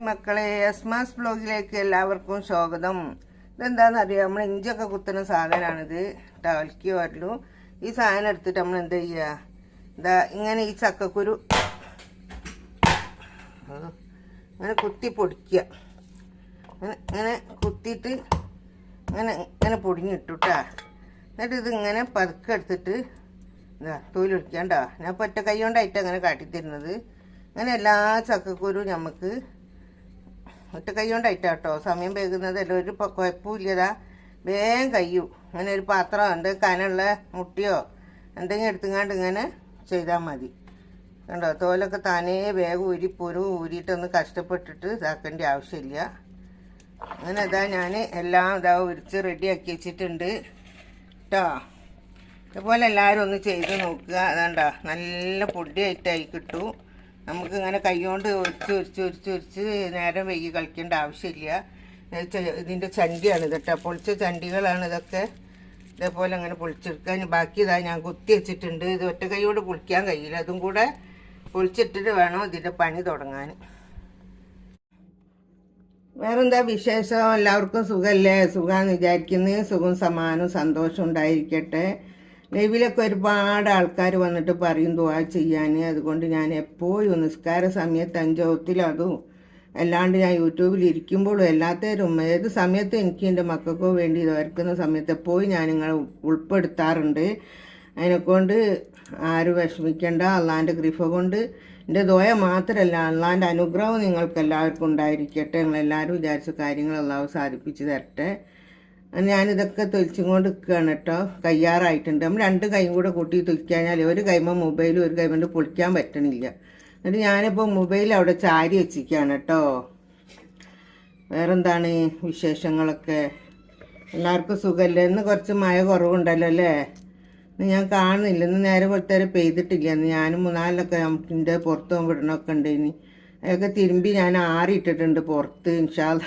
മക്കളെ എസ്മാസ് ബ്ലോഗിലേക്ക് എല്ലാവർക്കും സ്വാഗതം. ഇതെന്താണെന്നറിയാം നമ്മൾ ഇഞ്ചൊക്കെ കുത്തുന്ന സാധനമാണിത് ടവൽക്കി വരലും ഈ സാധനം എടുത്തിട്ട് നമ്മൾ എന്താ ചെയ്യുക ഇതാ ഇങ്ങനെ ഈ ചക്കക്കുരു അങ്ങനെ കുത്തി പൊടിക്കുക ഇങ്ങനെ കുത്തിയിട്ട് ഇങ്ങനെ ഇങ്ങനെ പൊടിഞ്ഞിട്ടു കേട്ടാ എന്നിട്ട് ഇത് ഇങ്ങനെ പതുക്കെ എടുത്തിട്ട് ഇതാ തൊഴിലൊഴിക്കണ്ട ഞാൻ ഒറ്റ കൈ കൊണ്ടായിട്ട് അങ്ങനെ കാട്ടിത്തരുന്നത്. അങ്ങനെ എല്ലാ ചക്കക്കുരു നമുക്ക് ഒറ്റ കൈ കൊണ്ടായിട്ടാ കേട്ടോ സമയം വേകുന്നതല്ല ഒരു കുഴപ്പമില്ലതാ വേഗം കയ്യൂ. അങ്ങനെ ഒരു പാത്രം ഉണ്ട് കനുള്ള മുട്ടിയോ എന്തെങ്കിലും എടുത്തുങ്ങാണ്ട് ഇങ്ങനെ ചെയ്താൽ മതി. കണ്ടോ? തോലൊക്കെ താനേ വേഗം ഊരി പൊരു ഊരിയിട്ടൊന്ന് കഷ്ടപ്പെട്ടിട്ട് ഇതാക്കേണ്ട ആവശ്യമില്ല. അങ്ങനെ ഇതാ ഞാൻ എല്ലാം ഇതാ ഉരിച്ച് റെഡിയാക്കി വെച്ചിട്ടുണ്ട്. കേട്ടോ ഇതുപോലെ എല്ലാവരും ഒന്ന് ചെയ്ത് നോക്കുക. അതാണ്ടോ. നല്ല പൊടിയായിട്ടായി കിട്ടും. നമുക്ക് ഇങ്ങനെ കൈകൊണ്ട് ഒരിച്ച് ഒരിച്ച് ഒരിച്ച് ഒരിച്ച് നേരം വൈകി കളിക്കേണ്ട ആവശ്യമില്ല. ഇതിന്റെ ചണ്ടിയാണ് കേട്ടോ പൊളിച്ച ചണ്ടികളാണ് ഇതൊക്കെ. ഇതേപോലെ അങ്ങനെ പൊളിച്ചെടുക്കാൻ ബാക്കി ഇതാ ഞാൻ കുത്തി വെച്ചിട്ടുണ്ട്. ഇത് ഒറ്റ കൈയോട് പൊളിക്കാൻ കഴിയില്ല. അതും കൂടെ പൊളിച്ചിട്ടിട്ട് വേണം ഇതിന്റെ പണി തുടങ്ങാൻ. വേറെന്താ വിശേഷം? എല്ലാവർക്കും സുഖമല്ലേ? സുഖമാണെന്ന് വിചാരിക്കുന്നത് സുഖം സമാനം സന്തോഷം ഉണ്ടായിരിക്കട്ടെ. ലൈവിലൊക്കെ ഒരുപാട് ആൾക്കാർ വന്നിട്ട് പറയും ദുവാ ചെയ്യാൻ അതുകൊണ്ട് ഞാൻ എപ്പോഴും നിസ്കാര സമയത്ത് അഞ്ചോത്തിലതും അല്ലാണ്ട് ഞാൻ യൂട്യൂബിൽ ഇരിക്കുമ്പോഴും എല്ലാത്തരും ഏത് സമയത്തും എനിക്ക് എന്റെ മക്കൾക്കോ വേണ്ടി ഇത് വരക്കുന്ന സമയത്ത് എപ്പോഴും ഞാൻ നിങ്ങളെ ഉൾപ്പെടുത്താറുണ്ട്. അതിനെക്കൊണ്ട് ആരും വിഷമിക്കേണ്ട. അള്ളാന്റെ കൃപ കൊണ്ട് എന്റെ ദോയ മാത്രമല്ല അള്ളാന്റെ അനുഗ്രഹം നിങ്ങൾക്ക് എല്ലാവർക്കും ഉണ്ടായിരിക്കട്ടെ. നിങ്ങളെല്ലാവരും വിചാരിച്ച കാര്യങ്ങൾ സാധിപ്പിച്ച് തരട്ടെ. ഞാനിതൊക്കെ തൊലിച്ചും കൊണ്ട് നിൽക്കുകയാണ് കേട്ടോ. കയ്യാറായിട്ടുണ്ട്. നമ്മൾ രണ്ട് കൈയും കൂടെ കൂട്ടി തൊലിക്കാഞ്ഞാൽ ഒരു കൈമ മൊബൈലും ഒരു കൈമ പൊളിക്കാൻ പറ്റണില്ല. എന്നിട്ട് ഞാനിപ്പോൾ മൊബൈൽ അവിടെ ചാരി വെച്ചിരിക്കുകയാണ് കേട്ടോ. വേറെന്താണ് വിശേഷങ്ങളൊക്കെ? എല്ലാവർക്കും സുഖമല്ലേ ഇന്ന് കുറച്ച് മഴ കുറവുണ്ടല്ലോ അല്ലേ? ഞാൻ കാണുന്നില്ല. ഇന്ന് നേരെ പുറത്തേരെ പെയ്തിട്ടില്ല. ഇന്ന് ഞാനും മൂന്നാലിലൊക്കെ എന്റെ പുറത്ത് വിടണമൊക്കെ ഉണ്ട് ഇനി അതൊക്കെ തിരുമ്പി ഞാൻ ആറിയിട്ടിട്ടുണ്ട് പുറത്ത് ഇൻഷാല്ല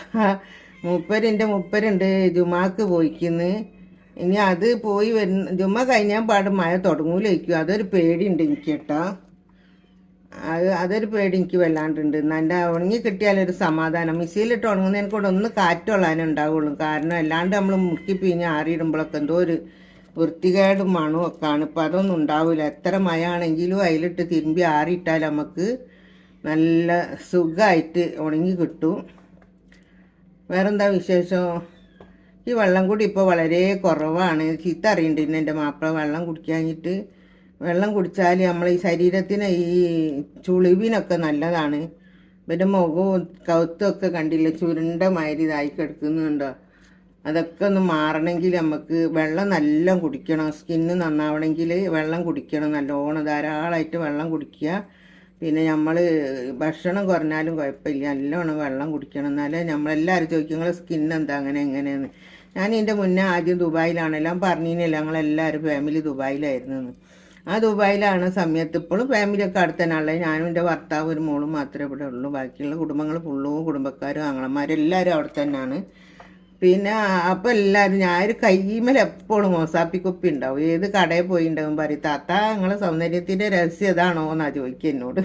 മുപ്പരുണ്ട് മുപ്പരുണ്ട്. ജുമാക്ക് പോയിക്കുന്നു. ഇനി അത് പോയി വരുന്ന ജുമ കഴിഞ്ഞാൽ പാടും മഴ തുടങ്ങൂലായിരിക്കും. അതൊരു പേടിയുണ്ട് എനിക്ക് കേട്ടോ അത് അതൊരു പേടി എനിക്ക് വല്ലാണ്ടുണ്ട്. നല്ല ഉണങ്ങി കിട്ടിയാലൊരു സമാധാനം. മിസ്സിയിലിട്ട് ഉണങ്ങുന്നതിനെ കൂടെ ഒന്ന് കാറ്റുള്ളാനേ ഉണ്ടാവുള്ളൂ കാരണം അല്ലാണ്ട് നമ്മൾ മുക്കി പിഞ്ഞ് ആറിയിടുമ്പോഴൊക്കെ എന്തോ ഒരു വൃത്തികേടും മണവും ആണ് ഇപ്പം അതൊന്നും ഉണ്ടാവില്ല എത്ര മഴ ആണെങ്കിലും അതിലിട്ട് തിരുമ്പി ആറിയിട്ടാൽ നമുക്ക് നല്ല സുഖമായിട്ട് ഉണങ്ങി കിട്ടും. വേറെന്താ വിശേഷം? ഈ വെള്ളം കൂടി ഇപ്പോൾ വളരെ കുറവാണ്. ചീത്ത അറിയണ്ടിരുന്നു എന്റെ മാപ്പിള വെള്ളം കുടിക്കാഞ്ഞിട്ട്. വെള്ളം കുടിച്ചാൽ നമ്മൾ ഈ ശരീരത്തിന് ഈ ചുളിവിനൊക്കെ നല്ലതാണ്. പിന്നെ മുഖവും കൗത്തുമൊക്കെ കണ്ടില്ല? ചുരുണ്ട മാതിരി ഇതായി കിടക്കുന്നുണ്ടോ അതൊക്കെ ഒന്ന് മാറണമെങ്കിൽ നമുക്ക് വെള്ളം നല്ല കുടിക്കണം. സ്കിന്ന് നന്നാവണമെങ്കിൽ വെള്ളം കുടിക്കണം. നല്ലോണം ധാരാളമായിട്ട് വെള്ളം കുടിക്കുക. പിന്നെ നമ്മൾ ഭക്ഷണം കുറഞ്ഞാലും കുഴപ്പമില്ല. നല്ലോണം വെള്ളം കുടിക്കണം. എന്നാലേ നമ്മളെല്ലാവരും ചോദിക്കും നിങ്ങളെ സ്കിൻ എന്താ? അങ്ങനെ എങ്ങനെയെന്ന് ഞാൻ എന്റെ മുന്നേ ആദ്യം ദുബായിലാണെല്ലാം. പറഞ്ഞില്ല ഞങ്ങളെല്ലാവരും ഫാമിലി ദുബായിലായിരുന്നു. ആ ദുബായിലാണ് സമയത്ത് ഇപ്പോഴും ഫാമിലിയൊക്കെ അടുത്തന്നെയുള്ളത് ഞാനും എന്റെ ഭർത്താവ് ഒരു മോളും മാത്രമേ ഇവിടെ ഉള്ളൂ. ബാക്കിയുള്ള കുടുംബങ്ങൾ ഫുള്ളും കുടുംബക്കാരും ആങ്ങളമാരും എല്ലാവരും അവിടെ തന്നെയാണ്. പിന്നെ അപ്പം എല്ലാവരും ഞാൻ ഒരു കയ്യുമ്മൽ എപ്പോഴും മോസാപ്പി കുപ്പി ഉണ്ടാവും. ഏത് കടയിൽ പോയി ഉണ്ടാവും പറയും താത്ത നിങ്ങളെ സൗന്ദര്യത്തിന്റെ രഹസ്യം ഇതാണോ എന്നാ ചോദിക്കുക എന്നോട്.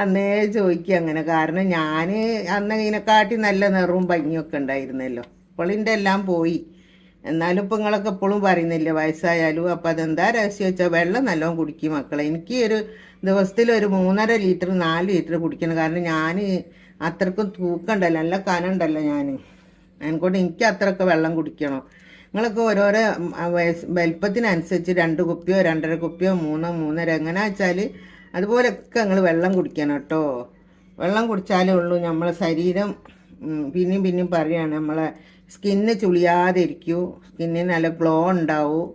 അന്നേ ചോദിക്കുക അങ്ങനെ. കാരണം ഞാൻ അന്ന് ഇതിനെക്കാട്ടി നല്ല നിറവും ഭംഗിയൊക്കെ ഉണ്ടായിരുന്നല്ലോ. ഇപ്പോളിന്റെ എല്ലാം പോയി. എന്നാലും ഇപ്പം നിങ്ങളൊക്കെ എപ്പോഴും പറയുന്നില്ല വയസ്സായാലും അപ്പം അതെന്താ രഹസ്യം വെച്ചാൽ വെള്ളം നല്ലോണം കുടിക്കും മക്കളെ. എനിക്ക് ഒരു ദിവസത്തിൽ ഒരു മൂന്നര ലിറ്റർ നാല് ലിറ്റർ കുടിക്കണം. കാരണം ഞാൻ അത്രക്കും തൂക്കണ്ടല്ലോ നല്ല കനണ്ടല്ലോ ഞാൻ അതിനെക്കൊണ്ട് എനിക്ക് അത്രയൊക്കെ വെള്ളം കുടിക്കണം. നിങ്ങളൊക്കെ ഓരോരോ വയസ്സ് വലിപ്പത്തിനനുസരിച്ച് രണ്ട് കുപ്പിയോ രണ്ടര കുപ്പിയോ മൂന്നോ മൂന്നര എങ്ങനെ വെച്ചാൽ അതുപോലൊക്കെ നിങ്ങൾ വെള്ളം കുടിക്കണം കേട്ടോ. വെള്ളം കുടിച്ചാലേ ഉള്ളൂ നമ്മളെ ശരീരം പിന്നെയും പിന്നെയും പറയുകയാണ് നമ്മളെ സ്കിന്ന് ചുളിയാതെ ഇരിക്കൂ നല്ല ഗ്ലോ ഉണ്ടാവും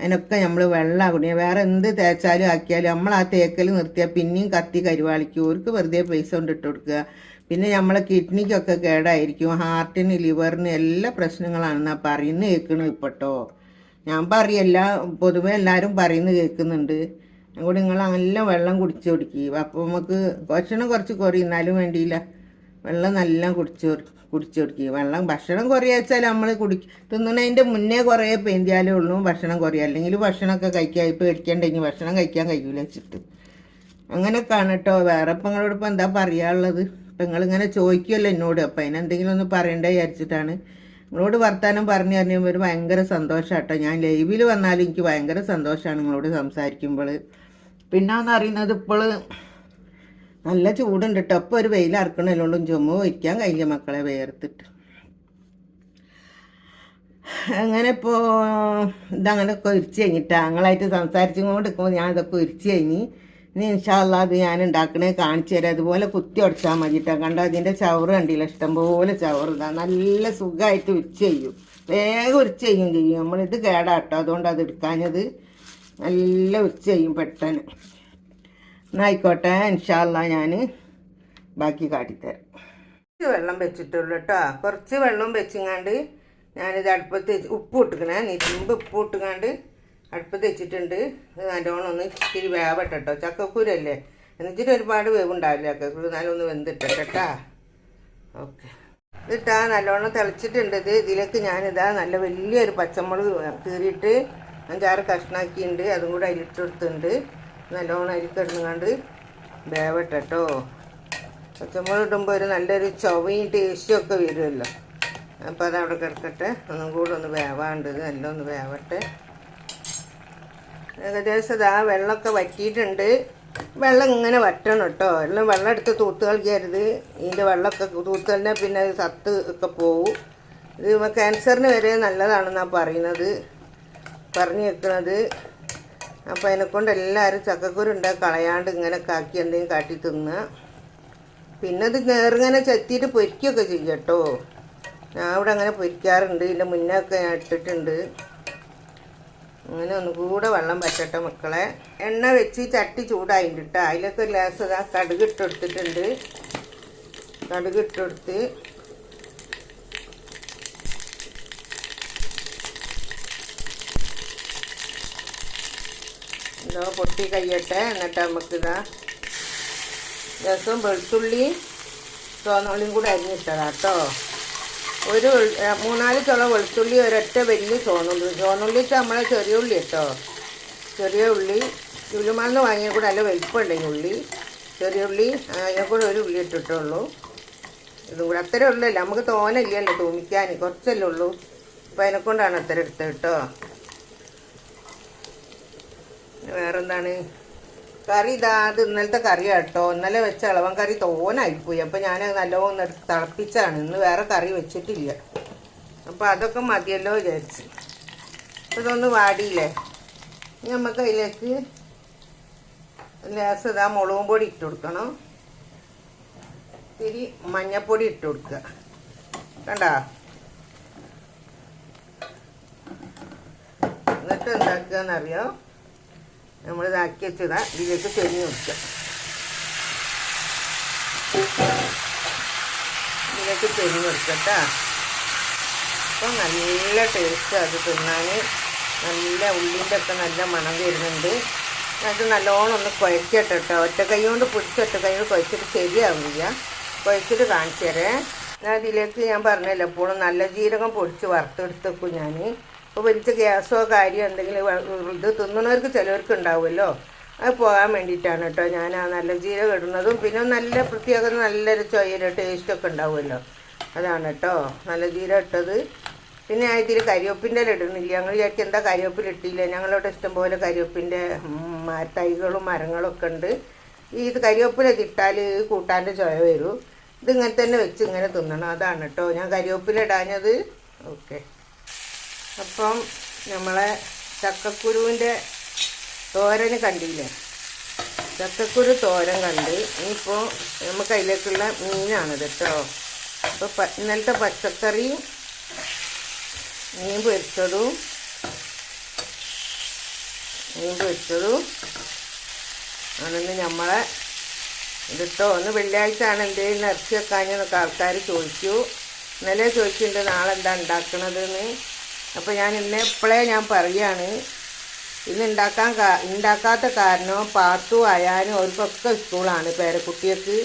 അതിനൊക്കെ നമ്മൾ വെള്ളം കുടിക്കുക വേറെ എന്ത് തേച്ചാലും ആക്കിയാലും നമ്മൾ ആ തേക്കൽ നിർത്തിയാൽ പിന്നെയും കത്തി കരുവാളിക്കും. വെറുതെ പൈസ കൊണ്ട് ഇട്ട് കൊടുക്കുക. പിന്നെ നമ്മളെ കിഡ്നിക്കൊക്കെ കേടായിരിക്കും. ഹാർട്ടിന് ലിവറിന് എല്ലാ പ്രശ്നങ്ങളാണെന്നാ പറയുന്നത് കേൾക്കണു ഇപ്പോട്ടോ. ഞാൻ പറയല്ല പൊതുവെ എല്ലാവരും പറയുന്നു കേൾക്കുന്നുണ്ട്. അതുകൊണ്ട് നിങ്ങൾ നല്ല വെള്ളം കുടിച്ചു കുടിക്കുക അപ്പോൾ നമുക്ക് ഭക്ഷണം കുറച്ച് കുറയുന്നാലും വേണ്ടിയില്ല. വെള്ളം നല്ല കുടിച്ചു കുടിച്ചു കൊടുക്കുക വെള്ളം ഭക്ഷണം കുറയാച്ചാൽ നമ്മൾ കുടി തിന്നണതിന്റെ മുന്നേ കുറേ പെന്തിയാലേ ഉള്ളൂ ഭക്ഷണം കുറയുക അല്ലെങ്കിൽ ഭക്ഷണമൊക്കെ കഴിക്കാൻ ഇപ്പോൾ പേടിക്കണ്ടെങ്കിൽ ഭക്ഷണം കഴിക്കാൻ കഴിയൂല വെച്ചിട്ട്. അങ്ങനെയൊക്കെയാണ് കേട്ടോ വേറെ ഇപ്പം നിങ്ങളോട് ഇപ്പം എന്താ പറയാനുള്ളത്? അപ്പം നിങ്ങളിങ്ങനെ ചോദിക്കുമല്ലോ എന്നോട്. അപ്പം അതിനെന്തെങ്കിലും ഒന്ന് പറയണ്ടേ വിചാരിച്ചിട്ടാണ്. നിങ്ങളോട് വർത്താനം പറഞ്ഞു പറഞ്ഞപ്പോൾ ഒരു ഭയങ്കര സന്തോഷം കേട്ടോ ഞാൻ ലൈവിൽ വന്നാലും എനിക്ക് ഭയങ്കര സന്തോഷമാണ് നിങ്ങളോട് സംസാരിക്കുമ്പോൾ പിന്നെന്ന് അറിയുന്നത് ഇപ്പോൾ നല്ല ചൂടുണ്ട് കേട്ടോ അപ്പോൾ ഒരു വെയിലിറക്കണല്ലോണ്ടും ചുമ വയ്ക്കാൻ കഴിഞ്ഞ മക്കളെ വേർത്തിട്ട്. അങ്ങനെ ഇപ്പോൾ ഇതങ്ങനെ ഒക്കെ കഴിഞ്ഞിട്ടാ. കഴിഞ്ഞിട്ട് ആങ്ങളായിട്ട് സംസാരിച്ചും കൊണ്ട് നിൽക്കുമ്പോൾ ഞാൻ ഇതൊക്കെ ഉരിച്ച് കഴിഞ്ഞ് ഇനി ഇൻഷാല്ല അത് ഞാൻ ഉണ്ടാക്കണേ കാണിച്ചു തരാം. അതുപോലെ കുത്തി ഉടച്ചാൽ മതിട്ടോ. കണ്ടോ അതിന്റെ ചവറ് കണ്ടില്ല? ഇഷ്ടംപോലെ ചവറ്. ഇതാ നല്ല സുഖമായിട്ട് ഉച്ച ചെയ്യും. വേഗം ഉരിച്ച് ചെയ്യും ചെയ്യും. നമ്മളിത് കേടാട്ടോ. അതുകൊണ്ട് അത് എടുക്കാഞ്ഞത് നല്ല ഉച്ച ചെയ്യും പെട്ടെന്ന്. എന്നായിക്കോട്ടെ ഇൻഷാല്ല ഞാൻ ബാക്കി കാട്ടിത്തരാം. കുറച്ച് വെള്ളം വെച്ചിട്ടുള്ളൂ കേട്ടോ കുറച്ച് വെള്ളം വെച്ചിങ്ങാണ്ട് ഞാനിത് അടുപ്പത്ത് ഉപ്പ് ഇട്ടുക്കണേ നിരുമ്പ് ഉപ്പ് ഇട്ടുങ്ങാണ്ട് അടുപ്പത്ത് വെച്ചിട്ടുണ്ട്. നല്ലോണം ഒന്ന് ഇച്ചിരി വേവട്ടെ കേട്ടോ ചക്കക്കൂരല്ലേ? എന്നിട്ട് ഒരുപാട് വേവുണ്ടാവില്ല ചക്കക്കൂര്. നല്ലൊന്ന് വെന്തിട്ടോ ഓക്കെ. ഇതിട്ടാ നല്ലോണം തിളച്ചിട്ടുണ്ട്. ഇത് ഇതിലേക്ക് ഞാനിതാ നല്ല വലിയൊരു പച്ചമുളക് കീറിയിട്ട് അഞ്ചാറ് കഷ്ണാക്കിയിട്ടുണ്ട് അതും കൂടെ അതിലിട്ട് കൊടുത്തിട്ടുണ്ട് നല്ലോണം അതിൽ കിടന്നുകൊണ്ട് വേവട്ടെ കേട്ടോ പച്ചമുളക് ഇടുമ്പോൾ ഒരു നല്ലൊരു ചൊവയും ടേസ്റ്റും ഒക്കെ വരുമല്ലോ അപ്പോൾ അതവിടെ കിടക്കട്ടെ. ഒന്നും കൂടെ ഒന്ന് വേവാണ്ട് നല്ലൊന്ന് വേവട്ടെ. ഏകദേശം ഇതാ വെള്ളമൊക്കെ വറ്റിയിട്ടുണ്ട്. വെള്ളം ഇങ്ങനെ വറ്റണം കേട്ടോ. എല്ലാം വെള്ളം എടുത്ത് തൂത്ത് കളിക്കരുത് ഇതിന്റെ വെള്ളമൊക്കെ തൂത്ത് കളഞ്ഞാൽ പിന്നെ സത്ത് ഒക്കെ പോവും. ഇത് ക്യാൻസറിന് വരെ നല്ലതാണെന്നാണ് പറയുന്നത്. പറഞ്ഞു വെക്കുന്നത് അപ്പോൾ അതിനെക്കൊണ്ട് എല്ലാവരും ചക്കക്കുരുണ്ട കളയാണ്ട് ഇങ്ങനെ കാക്കി എന്തെങ്കിലും കാട്ടി തിന്നുക പിന്നെ ഇത് നേറിങ്ങനെ ചെത്തിയിട്ട് പൊരിക്കുകയൊക്കെ ചെയ്യും കേട്ടോ. ഞാൻ ഇവിടെ അങ്ങനെ പൊരിക്കാറുണ്ട്. ഇതിന്റെ മുന്നേ ഒക്കെ ഞാൻ ഇട്ടിട്ടുണ്ട്. അങ്ങനെ ഒന്നുകൂടെ വെള്ളം പറ്റട്ടെ മക്കളെ. എണ്ണ വെച്ച് ചട്ടി ചൂടായിട്ടുണ്ട് കേട്ടോ അതിലൊക്കെ ഒരു ഗ്ലാസ് ഇതാ കടുക് ഇട്ടെടുത്തിട്ടുണ്ട് കടുക് ഇട്ടെടുത്ത് എന്തോ പൊട്ടി കഴിയട്ടെ. എന്നിട്ട് നമുക്കിതാ രസം വെളുത്തുള്ളി ചുവന്നുള്ളിയും കൂടെ അരിഞ്ഞിട്ടതാ കേട്ടോ ഒരു മൂന്നാൽ ചുള വെളുത്തുള്ളി ഒരൊറ്റ വലിയ ചോന്നുള്ളി ചോന്നുള്ളി നമ്മളെ ചെറിയ ഉള്ളി കേട്ടോ. ചെറിയ ഉള്ളി ചുരുമാന്ന് വാങ്ങിയ കൂടെ നല്ല വലിപ്പമുണ്ടെങ്കിൽ ഉള്ളി. ചെറിയ ഉള്ളി അതിനെ കൂടെ ഒരു ഉള്ളി ഇട്ടിട്ടുള്ളൂ. ഇതും കൂടെ അത്രേ ഉള്ളല്ല? നമുക്ക് തോനയില്ലല്ലോ തൂമിക്കാൻ കുറച്ചല്ലേ ഉള്ളൂ. അപ്പം അതിനെ കൊണ്ടാണ് അത്ര എടുത്തത് കേട്ടോ. വേറെന്താണ്? കറി ഇതാ അത് ഇന്നലത്തെ കറി കേട്ടോ ഇന്നലെ വെച്ച ഇളവൻ കറി തോനായിപ്പോയി. അപ്പം ഞാൻ നല്ലോണം തിളപ്പിച്ചാണ്. ഇന്ന് വേറെ കറി വെച്ചിട്ടില്ല. അപ്പം അതൊക്കെ മതിയല്ലോ വിചാരിച്ച്. ഇതൊന്ന് വാടിയില്ലേ? നമുക്ക് അതിലേക്ക് ലേസ് ഇതാ മുളകും പൊടി ഇട്ട് കൊടുക്കണം. ഇത്തിരി മഞ്ഞപ്പൊടി ഇട്ട് കൊടുക്കുക. കണ്ട? എന്നിട്ട് എന്താക്കുകയെന്നറിയോ? നമ്മൾ ഇതാക്കി വെച്ചതാ. ഇതിലേക്ക് ചെരിഞ്ഞ് വെക്കുക ഇതിലേക്ക് ചെരിഞ്ഞ് വെക്കട്ടാ അപ്പം നല്ല ടേസ്റ്റ് അത് തിന്നാൻ നല്ല ഉള്ളിന്റെ ഒക്കെ നല്ല മണം വരുന്നുണ്ട്. അത് നല്ലോണം ഒന്ന് കുഴക്കട്ടെ കേട്ടോ ഒറ്റ കൈ കൊണ്ട് പിടിച്ച് ഒറ്റ കൈ കൊണ്ട് കുഴച്ചിട്ട് ശരിയാവില്ല. കുഴച്ചിട്ട് കാണിച്ചു തരേ ഇതിലേക്ക് ഞാൻ പറഞ്ഞല്ലോ എപ്പോഴും നല്ല ജീരകം പൊടിച്ച് വറുത്തെടുത്തേക്കും ഞാൻ ഇപ്പോൾ വലിച്ച ഗ്യാസോ കാര്യമോ എന്തെങ്കിലും ഇത് തിന്നണവർക്ക് ചിലവർക്ക് ഉണ്ടാവുമല്ലോ അത് പോകാൻ വേണ്ടിയിട്ടാണ് കേട്ടോ ഞാൻ ആ നല്ല ജീരകം ഇടുന്നതും പിന്നെ നല്ല പ്രത്യേക നല്ലൊരു ചൊയ്യൽ ടേസ്റ്റൊക്കെ ഉണ്ടാവുമല്ലോ. അതാണ് കേട്ടോ നല്ല ജീരകം ഇട്ടത്. പിന്നെ ഇതിൽ കരിവേപ്പിന്റെ ഇടുന്നില്ല. ഞങ്ങൾ ചേച്ചി എന്താ കരിവേപ്പില ഇട്ടില്ല. ഞങ്ങളവിടെ ഇഷ്ടംപോലെ കരിവേപ്പിന്റെ തൈകളും ഒക്കെ ഉണ്ട്. ഈ ഇത് കരിവേപ്പില ഇട്ടാൽ കൂട്ടാന്റെ ചൊയ വരൂ. ഇതിങ്ങനെ തന്നെ വെച്ച് ഇങ്ങനെ തിന്നണം. അതാണ് കേട്ടോ. ഞാൻ കരിവേപ്പില ഇടാഞ്ഞത്. ഓക്കെ. അപ്പം നമ്മളെ ചക്കക്കുരുവിന്റെ തോരൻ കണ്ടില്ലേ? ചക്കക്കുരു തോരൻ കണ്ട് ഇനിയിപ്പോൾ നമുക്ക് അതിലേക്കുള്ള മീനാണിത് കേട്ടോ. അപ്പോൾ ഇന്നലത്തെ പച്ചക്കറിയും മീൻ പൊരിച്ചതും മീൻ പൊരിച്ചതും ആണെന്ന് നമ്മളെ ഇതിട്ടോ ഒന്ന് വെള്ളിയാഴ്ച ആണ് എന്തെങ്കിലും ഇറച്ചി വെക്കാഞ്ഞെന്നൊക്കെ ആൾക്കാർ ചോദിച്ചു. ഇന്നലെ ചോദിച്ചിട്ടുണ്ട് നാളെ എന്താ ഉണ്ടാക്കണതെന്ന്. അപ്പോൾ ഞാൻ ഇന്ന് ഇപ്പോഴേ ഞാൻ പറയുകയാണ് ഇന്ന് ഉണ്ടാക്കാൻ ഉണ്ടാക്കാത്ത കാരണം പാത്തു അയാനും അവർക്കൊക്കെ സ്കൂളാണ് പേരക്കുട്ടികൾക്ക്.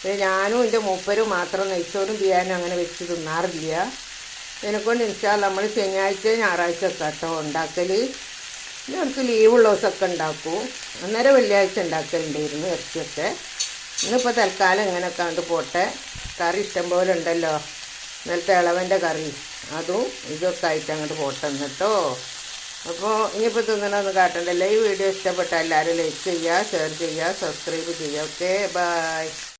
പിന്നെ ഞാനും എന്റെ മൂപ്പരും മാത്രം നെയ്ച്ചോറും ബിരിയാനും അങ്ങനെ വെച്ച് തിന്നാറില്ല. എന്നെക്കൊണ്ട് ഇൻഷാല്ല നമ്മൾ ശനിയാഴ്ച ഞായറാഴ്ച ഒക്കെ കേട്ടോ ഉണ്ടാക്കൽ ഇനി അവർക്ക് ലീവുള്ള ദിവസമൊക്കെ ഉണ്ടാക്കും. അന്നേരം വെള്ളിയാഴ്ച ഉണ്ടാക്കലുണ്ടായിരുന്നു ഇറച്ചിയൊക്കെ. ഇന്നിപ്പോൾ തൽക്കാലം ഇങ്ങനെയൊക്കെ കണ്ട് പോട്ടെ. കറി ഇഷ്ടം പോലെ ഉണ്ടല്ലോ. ഇന്നലത്തെ ഇളവന്റെ കറി. അതും ഇതൊക്കെ ആയിട്ട് അങ്ങോട്ട് പോട്ടെന്ന് കേട്ടോ അപ്പോൾ ഇനിയിപ്പോൾ തിന്നണമെന്ന് കാട്ടണ്ടല്ലോ? ഈ വീഡിയോ ഇഷ്ടപ്പെട്ടാൽ എല്ലാവരും ലൈക്ക് ചെയ്യുക ഷെയർ ചെയ്യുക സബ്സ്ക്രൈബ് ചെയ്യുക. Okay bye